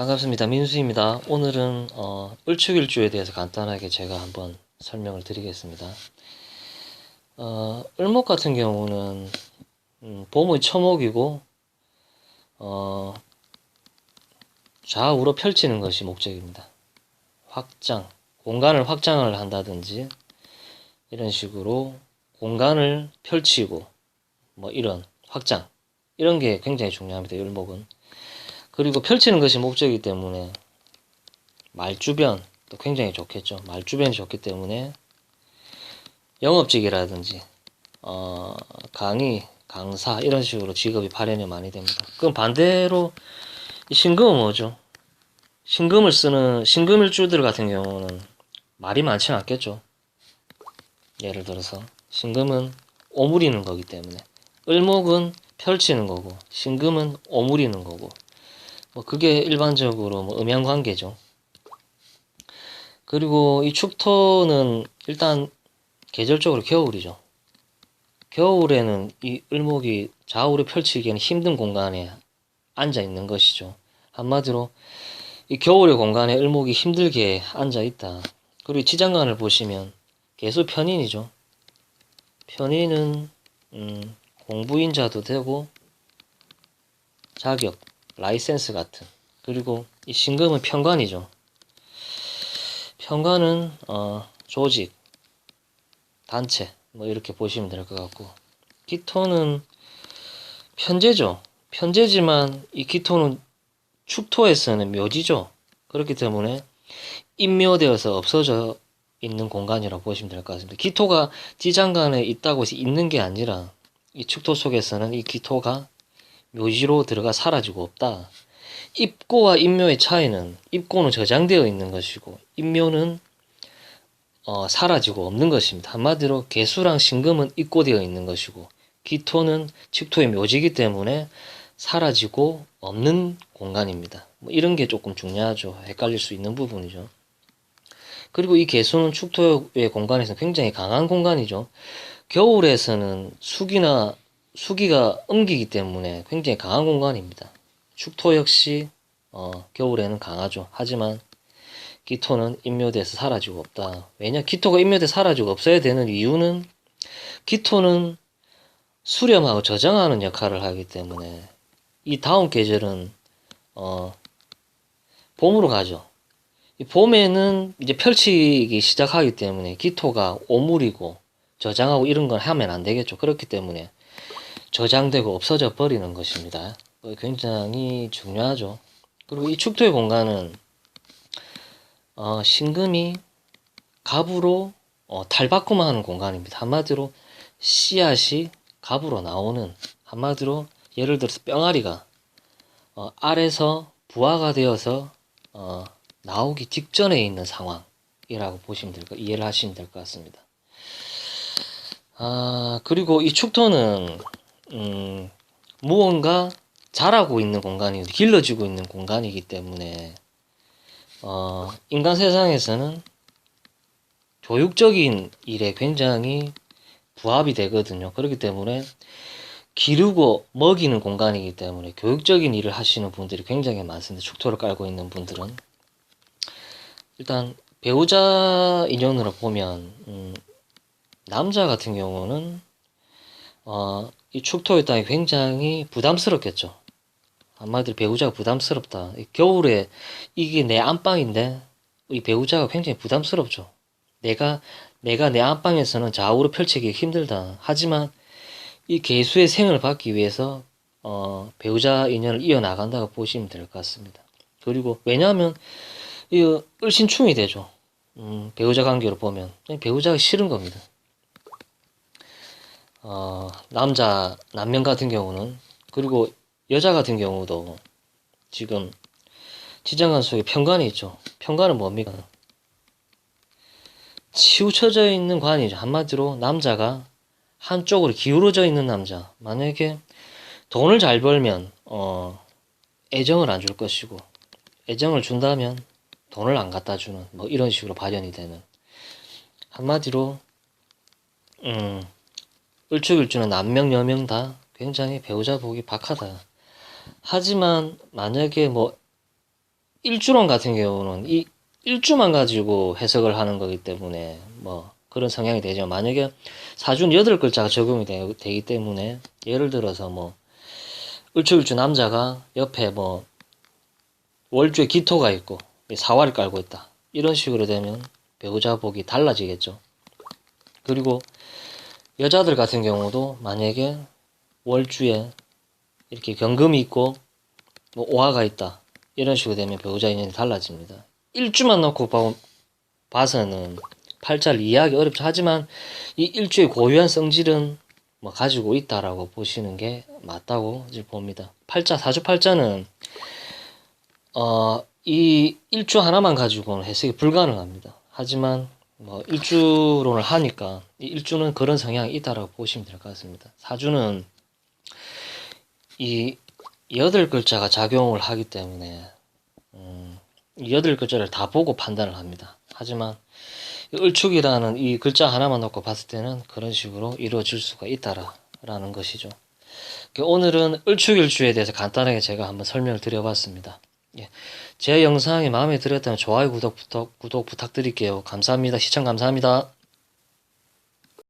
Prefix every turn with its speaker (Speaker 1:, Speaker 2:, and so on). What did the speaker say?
Speaker 1: 반갑습니다. 민수입니다. 오늘은 어, 을축일주에 대해서 간단하게 제가 한번 설명을 드리겠습니다. 어, 을목 같은 경우는 음, 봄의 초목이고 어, 좌우로 펼치는 것이 목적입니다. 확장, 공간을 확장을 한다든지 이런 식으로 공간을 펼치고 뭐 이런 확장 이런 게 굉장히 중요합니다. 을목은. 그리고 펼치는 것이 목적이기 때문에 말주변 도 굉장히 좋겠죠. 말주변이 좋기 때문에 영업직이라든지 어, 강의, 강사 이런 식으로 직업이 발현이 많이 됩니다. 그럼 반대로 이 신금은 뭐죠? 신금을 쓰는 신금일주들 같은 경우는 말이 많지 않겠죠. 예를 들어서 신금은 오므리는 거기 때문에 을목은 펼치는 거고 신금은 오므리는 거고 뭐 그게 일반적으로 뭐 음양 관계죠. 그리고 이 축토는 일단 계절적으로 겨울이죠. 겨울에는 이 을목이 좌우로 펼치기에는 힘든 공간에 앉아 있는 것이죠. 한마디로 이 겨울의 공간에 을목이 힘들게 앉아 있다. 그리고 지장간을 보시면 개수 편인이죠. 편인은 음, 공부인자도 되고 자격, 라이센스 같은 그리고 이 신금은 편관이죠. 편관은 어, 조직, 단체 뭐 이렇게 보시면 될 것 같고 기토는 편제죠. 편제지만 이 기토는 축토에서는 묘지죠. 그렇기 때문에 인묘되어서 없어져 있는 공간이라고 보시면 될 것 같습니다. 기토가 지장간에 있다고 해서 있는 게 아니라 이 축토 속에서는 이 기토가 묘지로 들어가 사라지고 없다. 입고와 인묘의 차이는 입고는 저장되어 있는 것이고 인묘는 어, 사라지고 없는 것입니다. 한마디로 개수랑 신금은 입고되어 있는 것이고 기토는 축토의 묘지이기 때문에 사라지고 없는 공간입니다. 뭐 이런 게 조금 중요하죠. 헷갈릴 수 있는 부분이죠. 그리고 이 개수는 축토의 공간에서 굉장히 강한 공간이죠. 겨울에서는 수기나 수기가 음기기 때문에 굉장히 강한 공간입니다. 축토 역시 어, 겨울에는 강하죠. 하지만 기토는 인묘돼서 사라지고 없다. 왜냐? 기토가 인묘돼 사라지고 없어야 되는 이유는 기토는 수렴하고 저장하는 역할을 하기 때문에 이 다음 계절은 어, 봄으로 가죠. 이 봄에는 이제 펼치기 시작하기 때문에 기토가 오물이고 저장하고 이런 걸 하면 안 되겠죠. 그렇기 때문에 저장되고 없어져 버리는 것입니다. 어, 굉장히 중요하죠. 그리고 이 축토의 공간은 어, 신금이 갑으로 어, 탈바꿈하는 공간입니다. 한마디로 씨앗이 갑으로 나오는 한마디로 예를 들어서 뿅아리가 어, 알에서 부화가 되어서 어, 나오기 직전에 있는 상황이라고 보시면 될 거, 이해를 하시면 될 것 같습니다. 아, 그리고 이 축토는 음, 무언가 자라고 있는 공간이 길러지고 있는 공간이기 때문에 어, 인간 세상에서는 교육적인 일에 굉장히 부합이 되거든요. 그렇기 때문에 기르고 먹이는 공간이기 때문에 교육적인 일을 하시는 분들이 굉장히 많습니다. 축토를 깔고 있는 분들은 일단 배우자 인연으로 보면 음, 남자 같은 경우는 어, 이 축토의 땅이 굉장히 부담스럽겠죠. 한마디로 배우자가 부담스럽다. 이 겨울에 이게 내 안방인데 이 배우자가 굉장히 부담스럽죠. 내가 내가 내 안방에서는 좌우로 펼치기 힘들다. 하지만 이 개수의 생을 받기 위해서 어, 배우자 인연을 이어나간다고 보시면 될 것 같습니다. 그리고 왜냐하면 이 을신충이 되죠. 음, 배우자 관계로 보면 배우자가 싫은 겁니다. 어, 남자 남명 같은 경우는 그리고 여자 같은 경우도 지금 지장간 속에 편관이 있죠. 편관은 뭡니까? 치우쳐져 있는 관이죠. 한마디로 남자가 한쪽으로 기울어져 있는 남자. 만약에 돈을 잘 벌면 어, 애정을 안 줄 것이고 애정을 준다면 돈을 안 갖다 주는 뭐 이런 식으로 발현이 되는 한마디로 음, 을축일주는 남명 여명 다 굉장히 배우자 보기 박하다. 하지만 만약에 뭐 일주론 같은 경우는 이 일주만 가지고 해석을 하는 거기 때문에 뭐 그런 성향이 되죠. 만약에 사주는 여덟 글자가 적용이 되, 되기 때문에 예를 들어서 뭐 을초일주 남자가 옆에 뭐 월주에 기토가 있고 사활을 깔고 있다. 이런 식으로 되면 배우자 복이 달라지겠죠. 그리고 여자들 같은 경우도 만약에 월주에 이렇게 경금이 있고 뭐 오화가 있다. 이런 식으로 되면 배우자 인연이 달라집니다. 일주만 놓고 봐- 봐서는 팔자를 이해하기 어렵죠. 하지만 이 일주의 고유한 성질은 뭐 가지고 있다라고 보시는 게 맞다고 봅니다. 팔자 사주 팔자는 어, 이 일주 하나만 가지고는 해석이 불가능합니다. 하지만 뭐 일주론을 하니까 이 일주는 그런 성향이 있다라고 보시면 될 것 같습니다. 사주는 이 여덟 글자가 작용을 하기 때문에 음, 이 여덟 글자를 다 보고 판단을 합니다. 하지만 이 을축이라는 이 글자 하나만 놓고 봤을 때는 그런 식으로 이루어질 수가 있다라는 것이죠. 그 오늘은 을축일주에 대해서 간단하게 제가 한번 설명을 드려봤습니다. 예. 제 영상이 마음에 들었다면 좋아요, 구독, 부탁, 구독 부탁드릴게요. 감사합니다. 시청 감사합니다.